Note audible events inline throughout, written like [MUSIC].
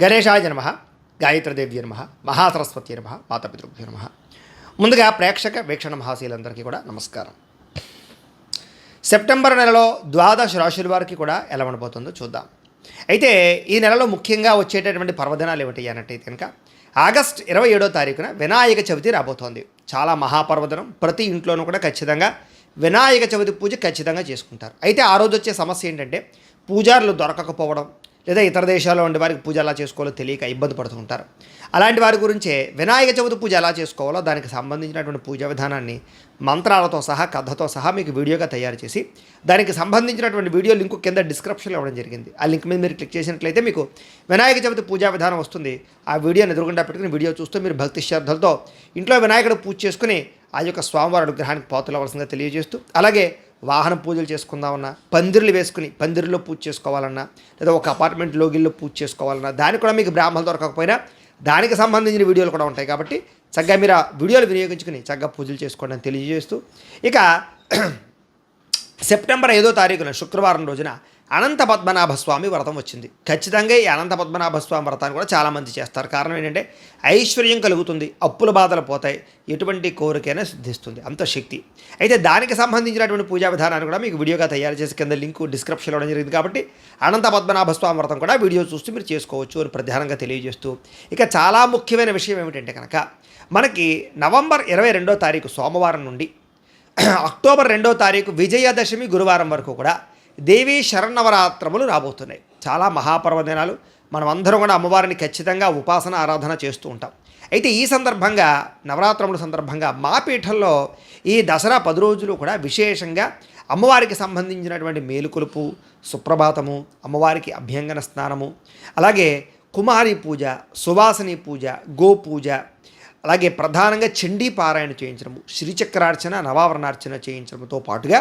గణేశాయ నమ గాయత్రదేవ్య నమ మహాసరస్వతి నమ మాతాపితృభ్యో నమ. ముందుగా ప్రేక్షక వీక్షణ మహాశీలందరికీ కూడా నమస్కారం. సెప్టెంబర్ నెలలో ద్వాదశ రాశుల వారికి కూడా ఎలా ఉండబోతుందో చూద్దాం. అయితే ఈ నెలలో ముఖ్యంగా వచ్చేటటువంటి పర్వదినాలు ఏమిటి అన్నట్టయితే కనుక ఆగస్ట్ ఇరవై ఏడో తారీఖున వినాయక చవితి రాబోతోంది. చాలా మహాపర్వదినం ప్రతి ఇంట్లోనూ కూడా ఖచ్చితంగా వినాయక చవితి పూజ ఖచ్చితంగా చేసుకుంటారు. అయితే ఆ రోజు వచ్చే సమస్య ఏంటంటే పూజారులు దొరకకపోవడం లేదా ఇతర దేశాల్లో ఉండే వారికి పూజ ఎలా చేసుకోవాలో తెలియక ఇబ్బంది పడుతూ ఉంటారు. అలాంటి వారి గురించే వినాయక చవితి పూజ ఎలా చేసుకోవాలో దానికి సంబంధించినటువంటి పూజా విధానాన్ని మంత్రాలతో సహా కథతో సహా మీకు వీడియోగా తయారు చేసి దానికి సంబంధించినటువంటి వీడియో లింక్ కింద డిస్క్రిప్షన్లో ఇవ్వడం జరిగింది. ఆ లింక్ మీద మీరు క్లిక్ చేసినట్లయితే మీకు వినాయక చవితి పూజా విధానం వస్తుంది. ఆ వీడియోని ఎదురుగుండా పెట్టుకుని వీడియో చూస్తూ మీరు భక్తి శ్రద్ధలతో ఇంట్లో వినాయకుడు పూజ చేసుకుని ఆ యొక్క స్వామివారి అనుగ్రహానికి పాతులవలసిందిగా తెలియజేస్తూ అలాగే వాహన పూజలు చేసుకుందామన్నా పందిర్లు వేసుకుని పందిరిలో పూజ చేసుకోవాలన్నా లేదా ఒక అపార్ట్మెంట్ లోగిల్లో పూజ చేసుకోవాలన్నా దానికి కూడా మీకు బ్రాహ్మణులు దొరకకపోయినా దానికి సంబంధించిన వీడియోలు కూడా ఉంటాయి కాబట్టి చక్కగా మీరు ఆ వీడియోలు వినియోగించుకుని చక్కగా పూజలు చేసుకోండి అని తెలియజేస్తూ. ఇక [CLEARS THROAT] సెప్టెంబర్ ఐదో తారీఖున శుక్రవారం రోజున అనంత పద్మనాభస్వామి వ్రతం వచ్చింది. ఖచ్చితంగా ఈ అనంత పద్మనాభస్వామి వ్రతాన్ని కూడా చాలామంది చేస్తారు. కారణం ఏంటంటే ఐశ్వర్యం కలుగుతుంది అప్పుల బాధలు పోతాయి ఎటువంటి కోరికైనా సిద్ధిస్తుంది. అంత శక్తి. అయితే దానికి సంబంధించినటువంటి పూజా విధానాన్ని కూడా మీకు వీడియోగా తయారు చేసి కింద లింక్ డిస్క్రిప్షన్లో ఇవ్వడం జరిగింది కాబట్టి అనంత పద్మనాభస్వామి వ్రతం కూడా వీడియో చూస్తూ మీరు చేసుకోవచ్చు అని ప్రధానంగా తెలియజేస్తూ. ఇక చాలా ముఖ్యమైన విషయం ఏమిటంటే కనుక మనకి నవంబర్ ఇరవై రెండో తారీఖు సోమవారం నుండి అక్టోబర్ రెండో తారీఖు విజయదశమి గురువారం వరకు కూడా దేవీ శరణవరాత్రములు రాబోతున్నాయి. చాలా మహాపర్వదినాలు. మనం అందరం కూడా అమ్మవారిని ఖచ్చితంగా ఉపాసన ఆరాధన చేస్తూ ఉంటాం. అయితే ఈ సందర్భంగా నవరాత్రముల సందర్భంగా మా పీఠంలో ఈ దసరా పది రోజులు కూడా విశేషంగా అమ్మవారికి సంబంధించినటువంటి మేలుకొలుపు సుప్రభాతము అమ్మవారికి అభ్యంగన స్నానము అలాగే కుమారి పూజ సువాసని పూజ గో పూజ అలాగే ప్రధానంగా చండీ పారాయణ చేయించడము శ్రీచక్రార్చన నవావరణార్చన చేయించడంతో పాటుగా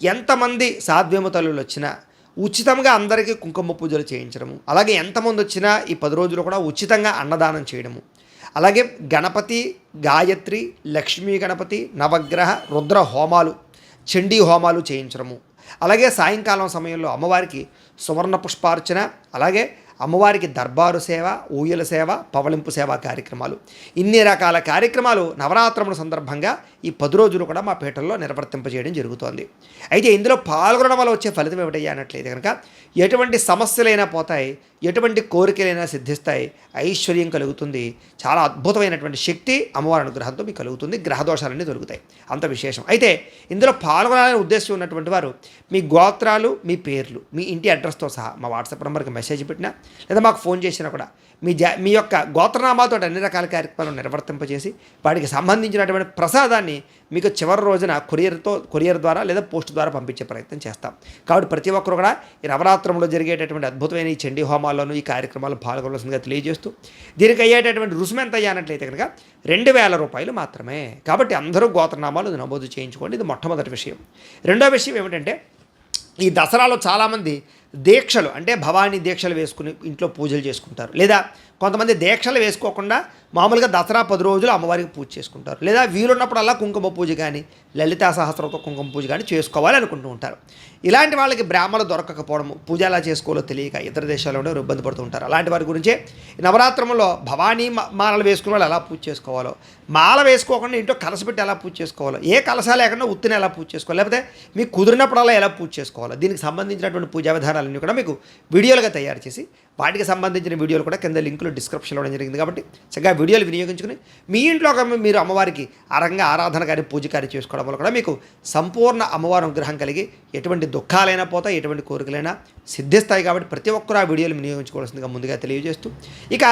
ఎంతమంది సాధ్యము తల్లులు వచ్చినా ఉచితంగా అందరికీ కుంకుమ పూజలు చేయించడము అలాగే ఎంతమంది వచ్చినా ఈ పది రోజులు కూడా ఉచితంగా అన్నదానం చేయడము అలాగే గణపతి గాయత్రి లక్ష్మీ గణపతి నవగ్రహ రుద్ర హోమాలు చండీ హోమాలు చేయించడము అలాగే సాయంకాలం సమయంలో అమ్మవారికి సువర్ణ పుష్పార్చన అలాగే అమ్మవారికి దర్బారు సేవ ఊయల సేవ పవళింపు సేవ కార్యక్రమాలు. ఇన్ని రకాల కార్యక్రమాలు నవరాత్రముల సందర్భంగా ఈ పది రోజులు కూడా మా పీఠంలో నిర్వర్తింపజేయడం జరుగుతోంది. అయితే ఇందులో పాల్గొనడం వల్ల వచ్చే ఫలితం ఏమిటయ్యా అన్నట్లయితే కనుక ఎటువంటి సమస్యలైనా పోతాయి ఎటువంటి కోరికలైనా సిద్ధిస్తాయి ఐశ్వర్యం కలుగుతుంది. చాలా అద్భుతమైనటువంటి శక్తి అమ్మవారి అనుగ్రహంతో మీకు కలుగుతుంది గ్రహదోషాలన్నీ దొరుకుతాయి అంత విశేషం. అయితే ఇందులో పాల్గొనాలనే ఉద్దేశం ఉన్నటువంటి వారు మీ గోత్రాలు మీ పేర్లు మీ ఇంటి అడ్రస్తో సహా మా వాట్సాప్ నెంబర్కి మెసేజ్ పెట్టినా లేదా మాకు ఫోన్ చేసినా కూడా మీ జా మీ యొక్క గోత్రనామాతో అన్ని రకాల కార్యక్రమాలు నిర్వర్తింపజేసి వాటికి సంబంధించినటువంటి ప్రసాదాన్ని మీకు చివరి రోజున కొరియర్తో కొరియర్ ద్వారా లేదా పోస్ట్ ద్వారా పంపించే ప్రయత్నం చేస్తాం. కాబట్టి ప్రతి ఒక్కరు కూడా ఈ నవరాత్రంలో జరిగేటటువంటి అద్భుతమైన ఈ చండీ హోమాల్లోనూ ఈ కార్యక్రమాలు పాల్గొనవలసిందిగా తెలియజేస్తూ దీనికి అయ్యేటటువంటి రుసుము ఎంత అయ్యానట్లయితే కనుక రెండు వేల రూపాయలు మాత్రమే. కాబట్టి అందరూ గోత్రనామాలు నమోదు చేయించుకోండి. ఇది మొట్టమొదటి విషయం. రెండో విషయం ఏమిటంటే ఈ దసరాలో చాలామంది దీక్షలు అంటే భవానీ దీక్షలు వేసుకుని ఇంట్లో పూజలు చేసుకుంటారు. లేదా కొంతమంది దీక్షలు వేసుకోకుండా మామూలుగా దసరా పది రోజులు అమ్మవారికి పూజ చేసుకుంటారు. లేదా వీలున్నప్పుడల్లా కుంకుమ పూజ కానీ లలితా సహస్రంతో కుంకుమ పూజ కానీ చేసుకోవాలి అనుకుంటూ ఉంటారు. ఇలాంటి వాళ్ళకి బ్రాహ్మణులు దొరకకపోవడము పూజ ఎలా చేసుకోవాలో తెలియక ఇతర దేశాల్లో ఇబ్బంది పడుతూ ఉంటారు. అలాంటి వారి గురించే నవరాత్రంలో భవానీ మాలలు వేసుకునే వాళ్ళు ఎలా పూజ చేసుకోవాలో మాల వేసుకోకుండా ఇంట్లో కలసపెట్టి ఎలా పూజ చేసుకోవాలో ఏ కలస లేకుండా ఉత్తిని ఎలా పూజ చేసుకోవాలి లేకపోతే మీకు కుదిరినప్పుడల్లా ఎలా పూజ చేసుకోవాలో దీనికి సంబంధించినటువంటి పూజా విధానాలన్నీ కూడా మీకు వీడియోలుగా తయారు చేసి వాటికి సంబంధించిన వీడియోలు కూడా కింద లింకులు డిస్క్రిప్షన్లో ఇవ్వడం జరిగింది. కాబట్టి చక్కగా వీడియోలు వినియోగించుకుని మీ ఇంట్లో ఒక మీరు అమ్మవారికి అరంగా ఆరాధన కానీ పూజ కానీ చేసుకోవడం వల్ల కూడా మీకు సంపూర్ణ అమ్మవారి అనుగ్రహం కలిగి ఎటువంటి దుఃఖాలైనా పోతాయి ఎటువంటి కోరికలైనా సిద్ధిస్తాయి. కాబట్టి ప్రతి ఒక్కరు ఆ వీడియోలు వినియోగించుకోవాల్సిందిగా ముందుగా తెలియజేస్తూ ఇక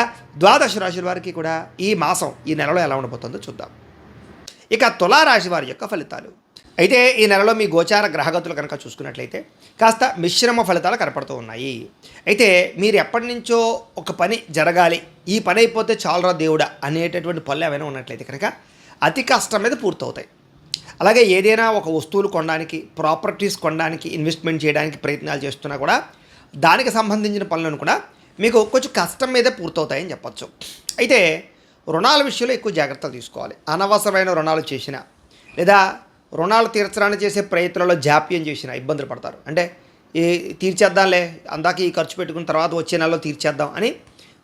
ద్వాదశ రాశుల వారికి కూడా ఈ మాసం ఈ నెలలో ఎలా ఉండబోతుందో చూద్దాం. ఇక తులారాశి వారి యొక్క ఫలితాలు. అయితే ఈ నెలలో మీ గోచార గ్రహగతులు కనుక చూసుకున్నట్లయితే కాస్త మిశ్రమ ఫలితాలు కనపడుతూ ఉన్నాయి. అయితే మీరు ఎప్పటి నుంచో ఒక పని జరగాలి ఈ పని అయిపోతే చాలరా దేవుడా అనేటటువంటి పనులు ఏమైనా ఉన్నట్లయితే కనుక అతి కష్టం మీద పూర్తవుతాయి. అలాగే ఏదైనా ఒక వస్తువులు కొనడానికి ప్రాపర్టీస్ కొనడానికి ఇన్వెస్ట్మెంట్ చేయడానికి ప్రయత్నాలు చేస్తున్నా కూడా దానికి సంబంధించిన పనులను కూడా మీకు కొంచెం కష్టం మీదే పూర్తవుతాయని చెప్పొచ్చు. అయితే రుణాల విషయంలో ఎక్కువ జాగ్రత్తలు తీసుకోవాలి. అనవసరమైన రుణాలు చేసిన లేదా రుణాలు తీర్చడానికి చేసే ప్రయత్నంలో జాప్యం చేసిన ఇబ్బందులు పడతారు. అంటే ఈ తీర్చేద్దాంలే అందాక ఈ ఖర్చు పెట్టుకున్న తర్వాత వచ్చే నెలలో తీర్చేద్దాం అని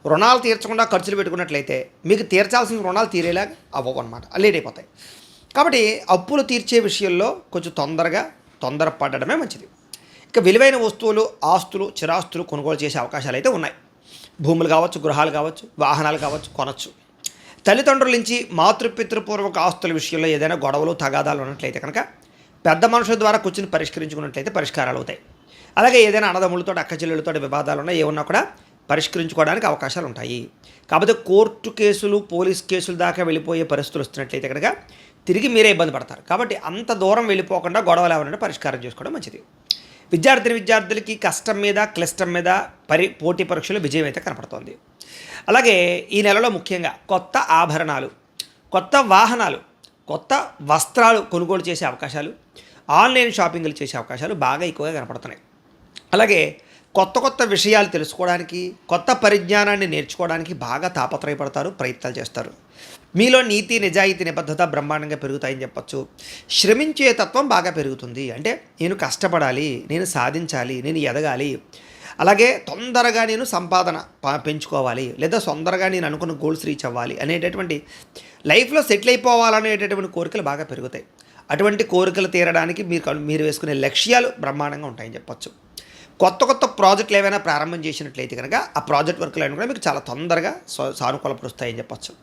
రుణాలు తీర్చకుండా ఖర్చులు పెట్టుకున్నట్లయితే మీకు తీర్చాల్సిన రుణాలు తీరేలా అవ్వవు అనమాట లేట్ అయిపోతాయి. కాబట్టి అప్పులు తీర్చే విషయంలో కొంచెం తొందరగా తొందరపడడమే మంచిది. ఇక విలువైన వస్తువులు ఆస్తులు చిరాస్తులు కొనుగోలు చేసే అవకాశాలు అయితే ఉన్నాయి. భూములు కావచ్చు గృహాలు కావచ్చు వాహనాలు కావచ్చు కొనచ్చు. తల్లిదండ్రుల నుంచి మాతృపితృపూర్వక ఆస్తుల విషయంలో ఏదైనా గొడవలు తగాదాలు ఉన్నట్లయితే కనుక పెద్ద మనుషుల ద్వారా కూర్చుని పరిష్కరించుకున్నట్లయితే పరిష్కారాలు అవుతాయి. అలాగే ఏదైనా అన్నదమ్ములతో అక్కచెల్లెలతో వివాదాలు ఉన్నా ఏమన్నా కూడా పరిష్కరించుకోవడానికి అవకాశాలు ఉంటాయి. కాకపోతే కోర్టు కేసులు పోలీస్ కేసులు దాకా వెళ్ళిపోయే పరిస్థితులు వస్తున్నట్లయితే కనుక తిరిగి మీరే ఇబ్బంది పడతారు. కాబట్టి అంత దూరం వెళ్ళిపోకుండా గొడవలు ఏమైనా పరిష్కారం చేసుకోవడం మంచిది. విద్యార్థిని విద్యార్థులకి కష్టం మీద క్లిష్టం మీద పరి పోటీ పరీక్షలు విజయం అయితే కనపడుతోంది. అలాగే ఈ నెలలో ముఖ్యంగా కొత్త ఆభరణాలు కొత్త వాహనాలు కొత్త వస్త్రాలు కొనుగోలు చేసే అవకాశాలు ఆన్లైన్ షాపింగ్లు చేసే అవకాశాలు బాగా ఎక్కువగా కనపడుతున్నాయి. అలాగే కొత్త కొత్త విషయాలు తెలుసుకోవడానికి కొత్త పరిజ్ఞానాన్ని నేర్చుకోవడానికి బాగా తాపత్రయపడతారు ప్రయత్నాలు చేస్తారు. మీలో నీతి నిజాయితీ నిబద్ధత బ్రహ్మాండంగా పెరుగుతాయని చెప్పొచ్చు. శ్రమించే తత్వం బాగా పెరుగుతుంది. అంటే నేను కష్టపడాలి నేను సాధించాలి నేను ఎదగాలి అలాగే తొందరగా నేను సంపాదన పెంచుకోవాలి. లేదా తొందరగా నేను అనుకున్న గోల్స్ రీచ్ అవ్వాలి అనేటటువంటి లైఫ్లో సెటిల్ అయిపోవాలనేటటువంటి కోరికలు బాగా పెరుగుతాయి. అటువంటి కోరికలు తీరడానికి మీరు మీరు వేసుకునే లక్ష్యాలు బ్రహ్మాండంగా ఉంటాయని చెప్పొచ్చు. కొత్త కొత్త ప్రాజెక్టులు ఏవైనా ప్రారంభం చేసినట్లయితే కనుక ఆ ప్రాజెక్ట్ వర్క్లు అయినా కూడా మీకు చాలా తొందరగా సా- సానుకూలపరుస్తాయని చెప్పొచ్చు.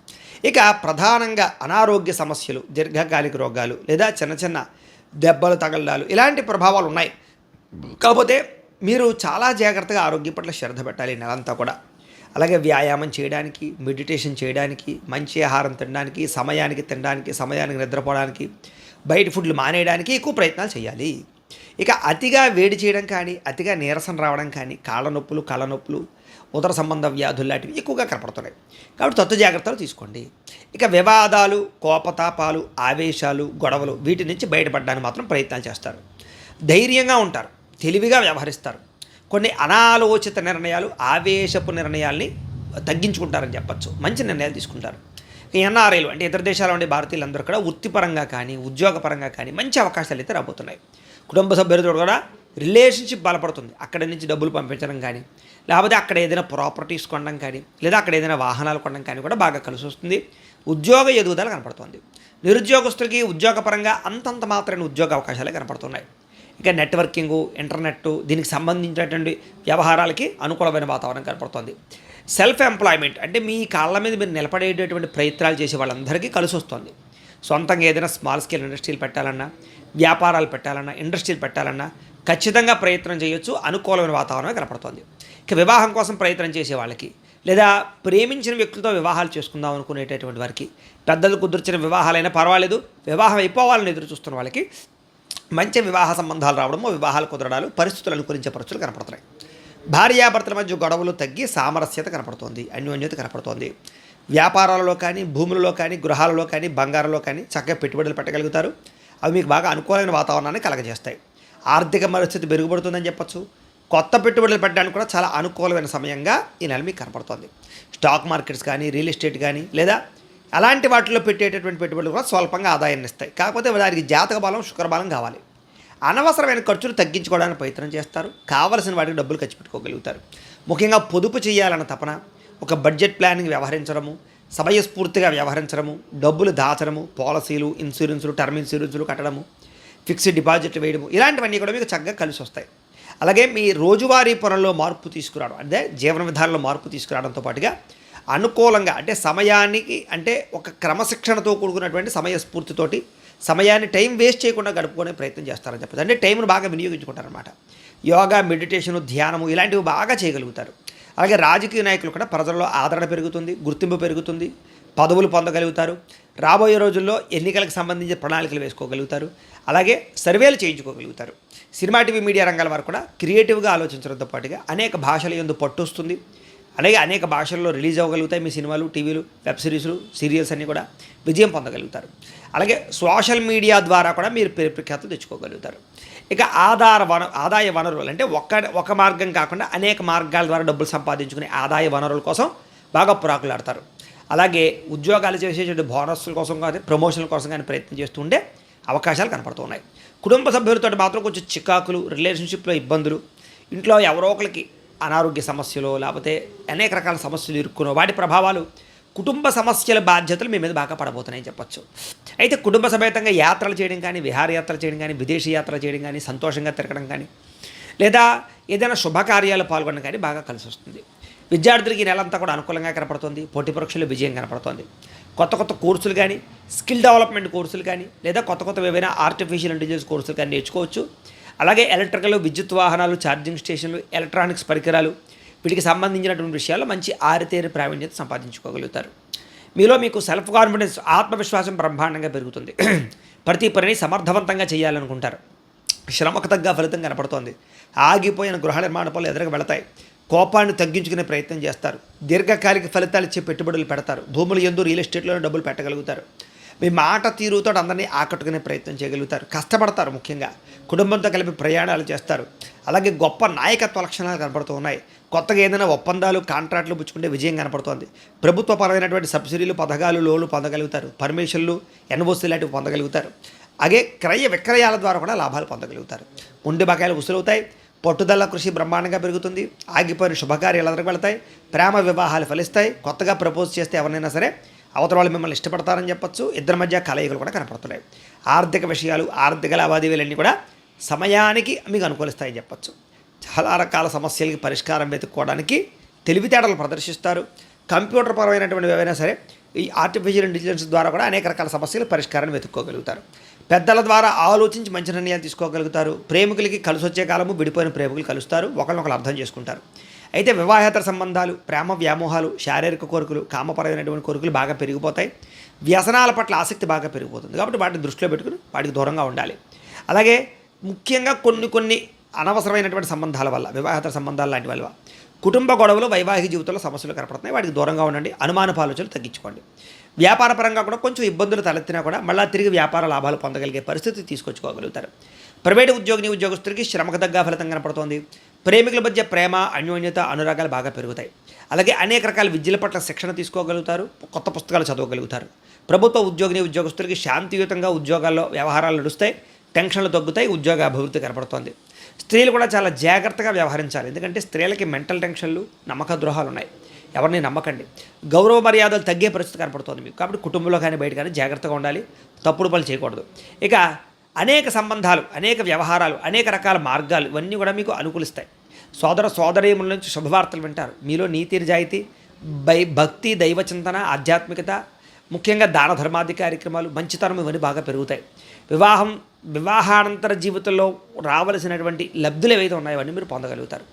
ఇక ప్రధానంగా అనారోగ్య సమస్యలు దీర్ఘకాలిక రోగాలు లేదా చిన్న చిన్న దెబ్బలు తగలడాలు ఇలాంటి ప్రభావాలు ఉన్నాయి. కాకపోతే మీరు చాలా జాగ్రత్తగా ఆరోగ్యం పట్ల శ్రద్ధ పెట్టాలి నెలంతా కూడా. అలాగే వ్యాయామం చేయడానికి మెడిటేషన్ చేయడానికి మంచి ఆహారం తినడానికి సమయానికి తినడానికి సమయానికి నిద్రపోవడానికి బయట ఫుడ్లు మానేయడానికి ఎక్కువ ప్రయత్నాలు చేయాలి. ఇక అతిగా వేడి చేయడం కానీ అతిగా నీరసం రావడం కానీ కాళ్ళ నొప్పులు కళ్ళ నొప్పులు ఉదర సంబంధ వ్యాధులు లాంటివి ఎక్కువగా కనపడుతున్నాయి. కాబట్టి తత్వ జాగ్రత్తలు తీసుకోండి. ఇక వివాదాలు కోపతాపాలు ఆవేశాలు గొడవలు వీటి నుంచి బయటపడడానికి మాత్రం ప్రయత్నాలు చేస్తారు. ధైర్యంగా ఉంటారు. తెలివిగా వ్యవహరిస్తారు. కొన్ని అనాలోచిత నిర్ణయాలు ఆవేశపు నిర్ణయాల్ని తగ్గించుకుంటారని చెప్పచ్చు. మంచి నిర్ణయాలు తీసుకుంటారు. ఎన్ఆర్ఐలు అంటే ఇతర దేశాల ఉండే భారతీయులందరూ కూడా వృత్తిపరంగా కానీ ఉద్యోగపరంగా కానీ మంచి అవకాశాలు అయితే రాబోతున్నాయి. కుటుంబ సభ్యులతో కూడా రిలేషన్షిప్ బలపడుతుంది. అక్కడి నుంచి డబ్బులు పంపించడం కానీ లేకపోతే అక్కడ ఏదైనా ప్రాపర్టీస్ కొనడం కానీ లేదా అక్కడ ఏదైనా వాహనాలు కొనడం కానీ కూడా బాగా కలిసి వస్తుంది. ఉద్యోగ ఎదుగుదల కనపడుతుంది. నిరుద్యోగస్తులకి ఉద్యోగపరంగా అంతంత మాత్రమే ఉద్యోగ అవకాశాలే కనపడుతున్నాయి. ఇంకా నెట్వర్కింగ్ ఇంటర్నెట్ దీనికి సంబంధించినటువంటి వ్యవహారాలకి అనుకూలమైన వాతావరణం కనపడుతుంది. సెల్ఫ్ ఎంప్లాయ్మెంట్ అంటే మీ కాళ్ళ మీద మీరు నిలబడేటటువంటి ప్రయత్నాలు చేసే వాళ్ళందరికీ కలిసి వస్తుంది. సొంతంగా ఏదైనా స్మాల్ స్కేల్ ఇండస్ట్రీలు పెట్టాలన్నా వ్యాపారాలు పెట్టాలన్నా ఇండస్ట్రీలు పెట్టాలన్నా ఖచ్చితంగా ప్రయత్నం చేయొచ్చు అనుకూలమైన వాతావరణమే కనపడుతుంది. ఇక వివాహం కోసం ప్రయత్నం చేసే వాళ్ళకి లేదా ప్రేమించిన వ్యక్తులతో వివాహాలు చేసుకుందాం అనుకునేటటువంటి వారికి పెద్దలు కుదుర్చిన వివాహాలైనా పర్వాలేదు వివాహం అయిపోవాలని ఎదురు చూస్తున్న వాళ్ళకి మంచి వివాహ సంబంధాలు రావడము వివాహాలు కుదరడాలు పరిస్థితులు అనుకూలించే పరిస్థితులు కనపడుతున్నాయి. భార్యాభర్తల మధ్య గొడవలు తగ్గి సామరస్యత కనపడుతోంది అన్యోన్యత కనపడుతోంది. వ్యాపారాలలో కానీ భూములలో కానీ గృహాలలో కానీ బంగారంలో కానీ చక్కగా పెట్టుబడులు పెట్టగలుగుతారు. అవి మీకు బాగా అనుకూలమైన వాతావరణాన్ని కలగజేస్తాయి. ఆర్థిక పరిస్థితి మెరుగుపడుతుందని చెప్పొచ్చు. కొత్త పెట్టుబడులు పెట్టడానికి కూడా చాలా అనుకూలమైన సమయంగా ఈ నెల మీకు కనపడుతోంది. స్టాక్ మార్కెట్స్ కానీ రియల్ ఎస్టేట్ కానీ లేదా అలాంటి వాటిలో పెట్టేటటువంటి పెట్టుబడులు కూడా స్వల్పంగా ఆదాయాన్ని ఇస్తాయి. కాకపోతే దానికి జాతక బలం శుక్రబలం కావాలి. అనవసరమైన ఖర్చులు తగ్గించుకోవడానికి ప్రయత్నం చేస్తారు. కావలసిన వాటికి డబ్బులు ఖర్చు పెట్టుకోగలుగుతారు. ముఖ్యంగా పొదుపు చేయాలన్న తపన ఒక బడ్జెట్ ప్లానింగ్ వ్యవహరించడము సమయస్ఫూర్తిగా వ్యవహరించడము డబ్బులు దాచడము పాలసీలు ఇన్సూరెన్సులు టర్మ్ ఇన్సూరెన్సులు కట్టడము ఫిక్స్డ్ డిపాజిట్లు వేయడము ఇలాంటివన్నీ కూడా మీకు చక్కగా కలిసి వస్తాయి. అలాగే మీ రోజువారీ పనుల్లో మార్పు తీసుకురావడం అంటే జీవన విధానంలో మార్పు తీసుకురావడంతో పాటుగా అనుకూలంగా అంటే సమయానికి అంటే ఒక క్రమశిక్షణతో కూడుకున్నటువంటి సమయస్ఫూర్తితోటి సమయాన్ని టైం వేస్ట్ చేయకుండా గడుపుకునే ప్రయత్నం చేస్తారని చెప్పచ్చు. అంటే టైంను బాగా వినియోగించుకుంటారనమాట యోగా మెడిటేషను ధ్యానము ఇలాంటివి బాగా చేయగలుగుతారు. అలాగే రాజకీయ నాయకులు కూడా ప్రజల్లో ఆదరణ పెరుగుతుంది గుర్తింపు పెరుగుతుంది పదవులు పొందగలుగుతారు. రాబోయే రోజుల్లో ఎన్నికలకు సంబంధించిన ప్రణాళికలు వేసుకోగలుగుతారు. అలాగే సర్వేలు చేయించుకోగలుగుతారు. సినిమా టీవీ మీడియా రంగాల వారు కూడా క్రియేటివ్గా ఆలోచించడంతో పాటుగా అనేక భాషల ఎందు పట్టు వస్తుంది అలాగే అనేక భాషల్లో రిలీజ్ అవ్వగలుగుతాయి మీ సినిమాలు టీవీలు వెబ్ సిరీస్లు సీరియల్స్ అన్నీ కూడా విజయం పొందగలుగుతారు. అలాగే సోషల్ మీడియా ద్వారా కూడా మీరు పేరు తెచ్చుకోగలుగుతారు. ఇక ఆధార వన ఆదాయ వనరులు అంటే ఒక్క ఒక మార్గం కాకుండా అనేక మార్గాల ద్వారా డబ్బులు సంపాదించుకునే ఆదాయ వనరుల కోసం బాగా పురాకులాడతారు. అలాగే ఉద్యోగాలు చేసేటువంటి బోనస్ల కోసం కానీ ప్రమోషన్ల కోసం కానీ ప్రయత్నం చేస్తూ ఉండే అవకాశాలు కనపడుతున్నాయి. కుటుంబ సభ్యులతో మాత్రం కొంచెం చికాకులు రిలేషన్షిప్లో ఇబ్బందులు ఇంట్లో ఎవరో ఒకరికి అనారోగ్య సమస్యలు లేకపోతే అనేక రకాల సమస్యలు ఇరుక్కునో వాటి ప్రభావాలు కుటుంబ సమస్యల బాధ్యతలు మీ మీద బాగా పడబోతున్నాయని చెప్పొచ్చు. అయితే కుటుంబ సమేతంగా యాత్రలు చేయడం కానీ విహారయాత్రలు చేయడం కానీ విదేశీ యాత్రలు చేయడం కానీ సంతోషంగా తిరగడం కానీ లేదా ఏదైనా శుభకార్యాలు పాల్గొనడం కానీ బాగా కలిసి వస్తుంది. విద్యార్థులకి నెలంతా కూడా అనుకూలంగా కనపడుతుంది. పోటీ పరీక్షలు విజయం కనపడుతుంది. కొత్త కొత్త కోర్సులు కానీ స్కిల్ డెవలప్మెంట్ కోర్సులు కానీ లేదా కొత్త కొత్త ఏవైనా ఆర్టిఫిషియల్ ఇంటెలిజెన్స్ కోర్సులు కానీ నేర్చుకోవచ్చు. అలాగే ఎలక్ట్రికల్ విద్యుత్ వాహనాలు ఛార్జింగ్ స్టేషన్లు ఎలక్ట్రానిక్స్ పరికరాలు వీటికి సంబంధించినటువంటి విషయాల్లో మంచి ఆరితేరి ప్రావీణ్యత సంపాదించుకోగలుగుతారు. మీలో మీకు సెల్ఫ్ కాన్ఫిడెన్స్ ఆత్మవిశ్వాసం బ్రహ్మాండంగా పెరుగుతుంది. [CLEARS THROAT] ప్రతి పనిని సమర్థవంతంగా చేయాలనుకుంటారు. శ్రమకు తగ్గ ఫలితం కనపడుతోంది. ఆగిపోయిన గృహ నిర్మాణ పనులు ఎదురుగా వెళతాయి. కోపాన్ని తగ్గించుకునే ప్రయత్నం చేస్తారు. దీర్ఘకాలిక ఫలితాలు ఇచ్చే పెట్టుబడులు పెడతారు. భూములు ఎందు రియల్ ఎస్టేట్లోనే డబ్బులు పెట్టగలుగుతారు. మీ మాట తీరుతో అందరినీ ఆకట్టుకునే ప్రయత్నం చేయగలుగుతారు. కష్టపడతారు ముఖ్యంగా. కుటుంబంతో కలిపి ప్రయాణాలు చేస్తారు. అలాగే గొప్ప నాయకత్వ లక్షణాలు కనపడుతూ ఉన్నాయి. కొత్తగా ఏదైనా ఒప్పందాలు కాంట్రాక్టులు పుచ్చుకుంటే విజయం కనపడుతోంది. ప్రభుత్వపరమైనటువంటి సబ్సిడీలు పథకాలు లోన్లు పొందగలుగుతారు. పర్మిషన్లు ఎన్ఓసీ లాంటివి పొందగలుగుతారు. అలాగే క్రయ విక్రయాల ద్వారా కూడా లాభాలు పొందగలుగుతారు. ఉండి బకాయిలు ఉసులవుతాయి పట్టుదల కృషి బ్రహ్మాండంగా పెరుగుతుంది. ఆగిపోయిన శుభకార్యాలు ఎదురుకు వెళ్తాయి ప్రేమ వివాహాలు ఫలిస్తాయి. కొత్తగా ప్రపోజ్ చేస్తే ఎవరినైనా సరే అవతల వాళ్ళు మిమ్మల్ని ఇష్టపడతారని చెప్పచ్చు. ఇద్దరి మధ్య కలయికలు కూడా కనపడుతున్నాయి. ఆర్థిక విషయాలు ఆర్థిక లావాదేవీలన్నీ కూడా సమయానికి మీకు అనుకూలిస్తాయని చెప్పచ్చు. చాలా రకాల సమస్యలకి పరిష్కారం వెతుక్కోవడానికి తెలివితేటలు ప్రదర్శిస్తారు. కంప్యూటర్ పరమైనటువంటి ఏవైనా సరే ఈ ఆర్టిఫిషియల్ ఇంటెలిజెన్స్ ద్వారా కూడా అనేక రకాల సమస్యలు పరిష్కారాన్ని వెతుక్కోగలుగుతారు. పెద్దల ద్వారా ఆలోచించి మంచి నిర్ణయాలు తీసుకోగలుగుతారు. ప్రేమికులకి కలిసి వచ్చే కాలము విడిపోయిన ప్రేమికులు కలుస్తారు. ఒకరినొకరు అర్థం చేసుకుంటారు. అయితే వివాహేతర సంబంధాలు ప్రేమ వ్యామోహాలు శారీరక కోరికలు కామపరమైనటువంటి కోరికలు బాగా పెరిగిపోతాయి. వ్యసనాల పట్ల ఆసక్తి బాగా పెరిగిపోతుంది. కాబట్టి వాటిని దృష్టిలో పెట్టుకుని వాటికి దూరంగా ఉండాలి. అలాగే ముఖ్యంగా కొన్ని కొన్ని అనవసరమైనటువంటి సంబంధాల వల్ల వివాహేతర సంబంధాలు లాంటి వల్ల. కుటుంబ గొడవలు వైవాహిక జీవితంలో సమస్యలు కనపడుతున్నాయి. వాటికి దూరంగా ఉండండి. అనుమానపు ఆలోచనలు తగ్గించుకోండి. వ్యాపార పరంగా కూడా కొంచెం ఇబ్బందులు తలెత్తినా కూడా మళ్ళీ తిరిగి వ్యాపార లాభాలు పొందగలిగే పరిస్థితి తీసుకొచ్చుకోగలుగుతారు. ప్రైవేటు ఉద్యోగిని ఉద్యోగస్తులకి శ్రమకు తగ్గ ఫలితం కనపడుతోంది. ప్రేమికుల మధ్య ప్రేమ అన్యోన్యత అనురాగాలు బాగా పెరుగుతాయి. అలాగే అనేక రకాల విద్యల పట్ల శిక్షణ తీసుకోగలుగుతారు కొత్త పుస్తకాలు చదవగలుగుతారు. ప్రభుత్వ ఉద్యోగిని ఉద్యోగస్తులకి శాంతియుతంగా ఉద్యోగాల్లో వ్యవహారాలు నడుస్తాయి టెన్షన్లు తగ్గుతాయి ఉద్యోగ అభివృద్ధి కనపడుతోంది. స్త్రీలు కూడా చాలా జాగ్రత్తగా వ్యవహరించాలి. ఎందుకంటే స్త్రీలకి మెంటల్ టెన్షన్లు నమ్మక ద్రోహాలు ఉన్నాయి ఎవరిని నమ్మకండి. గౌరవ మర్యాదలు తగ్గే పరిస్థితి కనపడుతుంది మీకు. కాబట్టి కుటుంబంలో కానీ బయట కానీ జాగ్రత్తగా ఉండాలి. తప్పుడు పనులు చేయకూడదు. ఇక అనేక సంబంధాలు అనేక వ్యవహారాలు అనేక రకాల మార్గాలు ఇవన్నీ కూడా మీకు అనుకూలిస్తాయి. సోదర సోదరీముల నుంచి శుభవార్తలు వింటారు. మీలో నీతి నిజాయితీ బై భక్తి దైవ చింతన ఆధ్యాత్మికత ముఖ్యంగా దాన ధర్మాది కార్యక్రమాలు మంచితనం ఇవన్నీ బాగా పెరుగుతాయి. వివాహం వివాహానంతర జీవితంలో రావలసినటువంటి లబ్ధులు ఏవైతే ఉన్నాయో అవన్నీ మీరు పొందగలుగుతారు.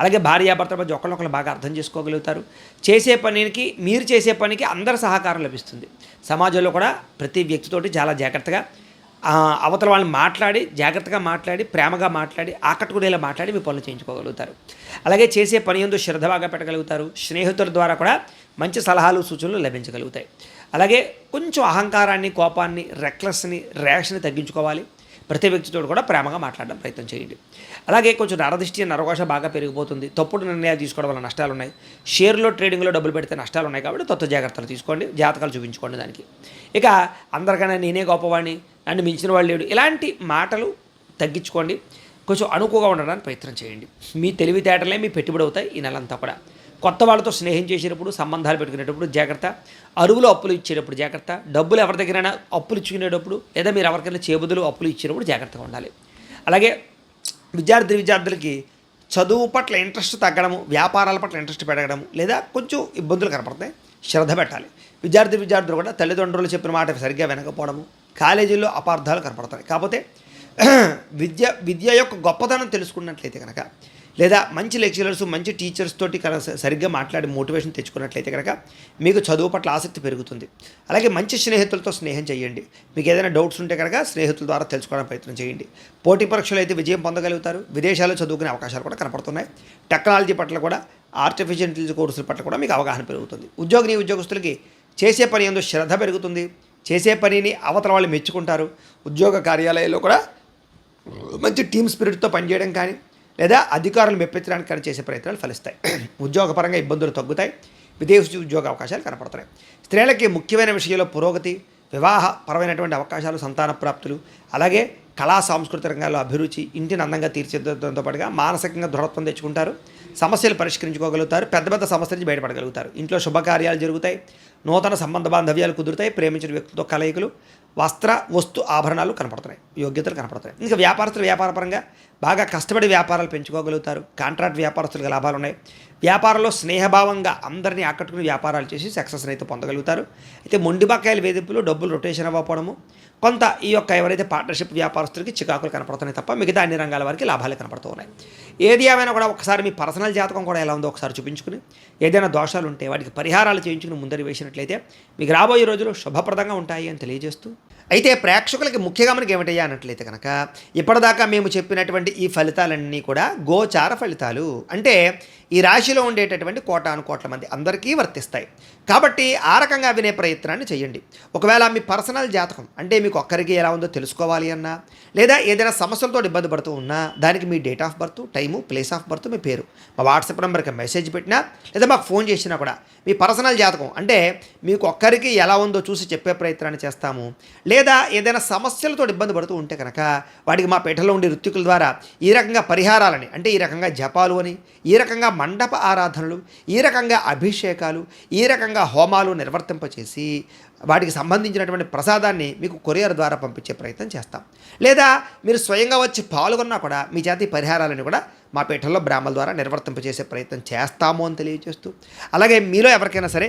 అలాగే భార్యాభర్తల మధ్య ఒకరినొకరు బాగా అర్థం చేసుకోగలుగుతారు. చేసే పనికి మీరు చేసే పనికి అందరి సహకారం లభిస్తుంది. సమాజంలో కూడా ప్రతి వ్యక్తితోటి చాలా జాగ్రత్తగా అవతల వాళ్ళని మాట్లాడి జాగ్రత్తగా మాట్లాడి ప్రేమగా మాట్లాడి ఆకట్టుకునేలా మాట్లాడి మీ పనులు చేయించుకోగలుగుతారు. అలాగే చేసే పని ఎందు శ్రద్ధ బాగా పెట్టగలుగుతారు. స్నేహితుల ద్వారా కూడా మంచి సలహాలు సూచనలు లభించగలుగుతాయి. అలాగే కొంచెం అహంకారాన్ని కోపాన్ని రెక్లెస్ని ర్యాష్ని తగ్గించుకోవాలి. ప్రతి వ్యక్తితో కూడా ప్రేమగా మాట్లాడడం ప్రయత్నం చేయండి. అలాగే కొంచెం నరదృష్టి నరకోశ బాగా పెరిగిపోతుంది. తప్పుడు నిర్ణయాలు తీసుకోవడం వల్ల నష్టాలు ఉన్నాయి షేర్లో ట్రేడింగ్లో డబ్బులు పెడితే నష్టాలు ఉన్నాయి కాబట్టి తొత్త జాగ్రత్తలు తీసుకోండి. జాతకాలు చూపించుకోండి దానికి. ఇక అందరికన్నా నేనే గొప్పవాడిని? నన్ను మించిన వాళ్ళు లేడు. ఇలాంటి మాటలు తగ్గించుకోండి. కొంచెం అనుకువగా ఉండడానికి ప్రయత్నం చేయండి. మీ తెలివితేటలే మీ పెట్టుబడి అవుతాయి ఈ నెలంతా కూడా. కొత్త వాళ్ళతో స్నేహం చేసేటప్పుడు సంబంధాలు పెట్టుకునేటప్పుడు జాగ్రత్త. అరువులు అప్పులు ఇచ్చేటప్పుడు జాగ్రత్త. డబ్బులు ఎవరి దగ్గరైనా అప్పులు ఇచ్చుకునేటప్పుడు లేదా మీరు ఎవరికైనా చేబుదులు అప్పులు ఇచ్చేటప్పుడు జాగ్రత్తగా ఉండాలి. అలాగే విద్యార్థి విద్యార్థులకి చదువు పట్ల ఇంట్రెస్ట్ తగ్గడము వ్యాపారాల పట్ల ఇంట్రెస్ట్ పెరగడము లేదా కొంచెం ఇబ్బందులు కనపడతాయి. శ్రద్ధ పెట్టాలి. విద్యార్థి విద్యార్థులు కూడా తల్లిదండ్రులు చెప్పిన మాట సరిగ్గా వినకపోవడము కాలేజీల్లో అపార్థాలు కనపడతాయి. కాకపోతే [CLEARS THROAT] విద్య విద్య యొక్క గొప్పతనం తెలుసుకున్నట్లయితే కనుక లేదా మంచి లెక్చరర్స్ మంచి టీచర్స్ తోటి సరిగ్గా మాట్లాడి మోటివేషన్ తెచ్చుకున్నట్లయితే కనుక మీకు చదువు పట్ల ఆసక్తి పెరుగుతుంది. అలాగే మంచి స్నేహితులతో స్నేహం చేయండి. మీకు ఏదైనా డౌట్స్ ఉంటే కనుక స్నేహితుల ద్వారా తెలుసుకోవడానికి ప్రయత్నం చేయండి. పోటీ పరీక్షలు అయితే విజయం పొందగలుగుతారు. విదేశాల్లో చదువుకునే అవకాశాలు కూడా కనపడుతున్నాయి. టెక్నాలజీ పట్ల కూడా ఆర్టిఫిషియల్ ఇంటెలిజెన్స్ కోర్సుల పట్ల కూడా మీకు అవగాహన పెరుగుతుంది. ఉద్యోగిని ఉద్యోగస్తులకి చేసే పని ఎందుకు శ్రద్ధ పెరుగుతుంది. చేసే పనిని అవతల వాళ్ళు మెచ్చుకుంటారు. ఉద్యోగ కార్యాలయాల్లో కూడా మంచి టీమ్ స్పిరిట్తో పనిచేయడం కానీ లేదా అధికారులు మెప్పించడానికి కానీ చేసే ప్రయత్నాలు ఫలిస్తాయి. ఉద్యోగపరంగా ఇబ్బందులు తగ్గుతాయి. విదేశీ ఉద్యోగ అవకాశాలు కనపడతాయి స్త్రీలకి ముఖ్యమైన విషయంలో పురోగతి వివాహ పరమైనటువంటి అవకాశాలు సంతాన ప్రాప్తులు అలాగే కళా సాంస్కృతిక రంగాల్లో అభిరుచి ఇంటిని అందంగా తీర్చిదిద్దడంతో పాటుగా మానసికంగా దృఢత్వం తెచ్చుకుంటారు. సమస్యలు పరిష్కరించుకోగలుగుతారు. పెద్ద పెద్ద సమస్యల నుంచి బయటపడగలుగుతారు. ఇంట్లో శుభకార్యాలు జరుగుతాయి. నూతన సంబంధ బాంధవ్యాలు కుదురుతాయి. ప్రేమించిన వ్యక్తితో కలయికలు వస్త్ర వస్తు ఆభరణాలు కనపడుతున్నాయి. యోగ్యతలు కనపడుతున్నాయి. ఇంకా వ్యాపారస్తులు వ్యాపారపరంగా బాగా కష్టపడి వ్యాపారాలు పెంచుకోగలుగుతారు. కాంట్రాక్ట్ వ్యాపారస్తులకు లాభాలు ఉన్నాయి. వ్యాపారంలో స్నేహభావంగా అందరినీ ఆకట్టుకుని వ్యాపారాలు చేసి సక్సెస్ అయితే పొందగలుగుతారు. అయితే మొండి బకాయిల వేధింపులు డబ్బులు రొటేషన్ అవ్వకపోవడము కొంత ఈ యొక్క ఎవరైతే పార్ట్నర్షిప్ వ్యాపారస్తులకి చికాకులు కనపడుతున్నాయి తప్ప మిగతా అన్ని రంగాల వారికి లాభాలు కనపడుతూ ఉన్నాయి. ఏది ఏమైనా కూడా ఒకసారి మీ పర్సనల్ జాతకం కూడా ఎలా ఉందో ఒకసారి చూపించుకుని ఏదైనా దోషాలు ఉంటే వాటికి పరిహారాలు చేయించుకుని ముందరి వేసినట్లయితే మీకు రాబోయే రోజులు శుభప్రదంగా ఉంటాయి అని తెలియజేస్తూ అయితే ప్రేక్షకులకి ముఖ్యంగా మనకి ఏమిటయ్యా అన్నట్లయితే కనుక ఇప్పటిదాకా మేము చెప్పినటువంటి ఈ ఫలితాలన్నీ కూడా గోచార ఫలితాలు. అంటే ఈ రాశిలో ఉండేటటువంటి కోటాను కోట్ల మంది అందరికీ వర్తిస్తాయి. కాబట్టి ఆ రకంగా వినే ప్రయత్నాన్ని చేయండి. ఒకవేళ మీ పర్సనల్ జాతకం అంటే మీకు ఒక్కరికి ఎలా ఉందో తెలుసుకోవాలి అన్నా లేదా ఏదైనా సమస్యలతో ఇబ్బంది పడుతూ ఉన్నా దానికి మీ date of birth time place of birth మీ పేరు. మా వాట్సాప్ నెంబర్కి మెసేజ్ పెట్టినా లేదా మాకు ఫోన్ చేసినా కూడా మీ పర్సనల్ జాతకం అంటే మీకు ఒక్కరికి ఎలా ఉందో చూసి చెప్పే ప్రయత్నాన్ని చేస్తాము. లేదా ఏదైనా సమస్యలతో ఇబ్బంది పడుతూ ఉంటే కనుక వాటికి మా పీఠలో ఉండే ఋత్వికుల ద్వారా ఈ రకంగా పరిహారాలని అంటే ఈ రకంగా జపాలు అని ఈ రకంగా మండప ఆరాధనలు ఈ రకంగా అభిషేకాలు ఈ రకంగా హోమాలు నిర్వర్తింపచేసి వాటికి సంబంధించినటువంటి ప్రసాదాన్ని మీకు కొరియర్ ద్వారా పంపించే ప్రయత్నం చేస్తాం. లేదా మీరు స్వయంగా వచ్చి పాల్గొన్నా కూడా మీ జాతి పరిహారాలను కూడా మా పీఠంలో బ్రాహ్మల ద్వారా నిర్వర్తింపజేసే ప్రయత్నం చేస్తాము అని తెలియజేస్తూ అలాగే మీలో ఎవరికైనా సరే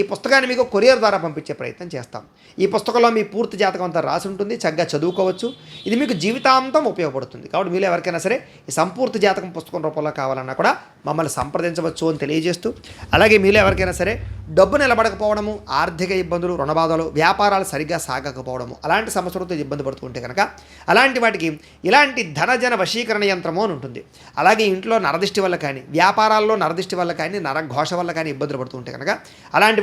ఈ పుస్తకాన్ని మీకు కొరియర్ ద్వారా పంపించే ప్రయత్నం చేస్తాం. ఈ పుస్తకంలో మీ పూర్తి జాతకం అంతా రాసి ఉంటుంది చక్కగా చదువుకోవచ్చు. ఇది మీకు జీవితాంతం ఉపయోగపడుతుంది. కాబట్టి మీరు ఎవరికైనా సరే ఈ సంపూర్తి జాతకం పుస్తకం రూపంలో కావాలన్నా కూడా మమ్మల్ని సంప్రదించవచ్చు అని తెలియజేస్తూ అలాగే మీలో ఎవరికైనా సరే డబ్బు నిలబడకపోవడము ఆర్థిక ఇబ్బందులు రుణబాధలు వ్యాపారాలు సరిగ్గా సాగకపోవడము అలాంటి సమస్యలతో ఇబ్బంది పడుతుంటే కనుక అలాంటి వాటికి ఇలాంటి ధనజన వశీకరణ యంత్రము అని ఉంటుంది. అలాగే ఇంట్లో నరదిష్టి వల్ల కానీ వ్యాపారాల్లో నరదిష్టి వల్ల కానీ నరఘోష వల్ల కానీ ఇబ్బందులు పడుతుంటే కనుక అలాంటి